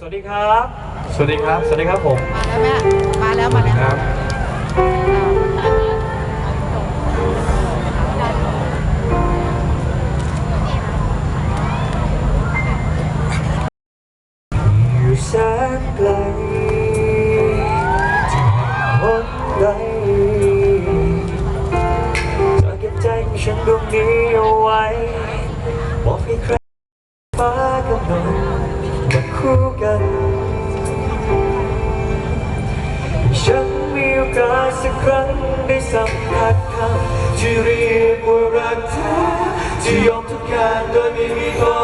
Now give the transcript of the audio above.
สวัสดีครับ สวัสดีครับ สวัสดีครับผม มาแล้วแม่มาแล้วมาแล้วครับ อยู่แสนไกลที่หนใดจะเก็บใจของฉันดวงนี้เอาไว้บอกให้ใครฟ้ากับนนมา คู่กัน ฉันมีโอกาสสักครั้งได้สัมผัสคำที่เรียกว่ารักแท้ที่ยอมทุกอย่างโดยไม่มีข้อ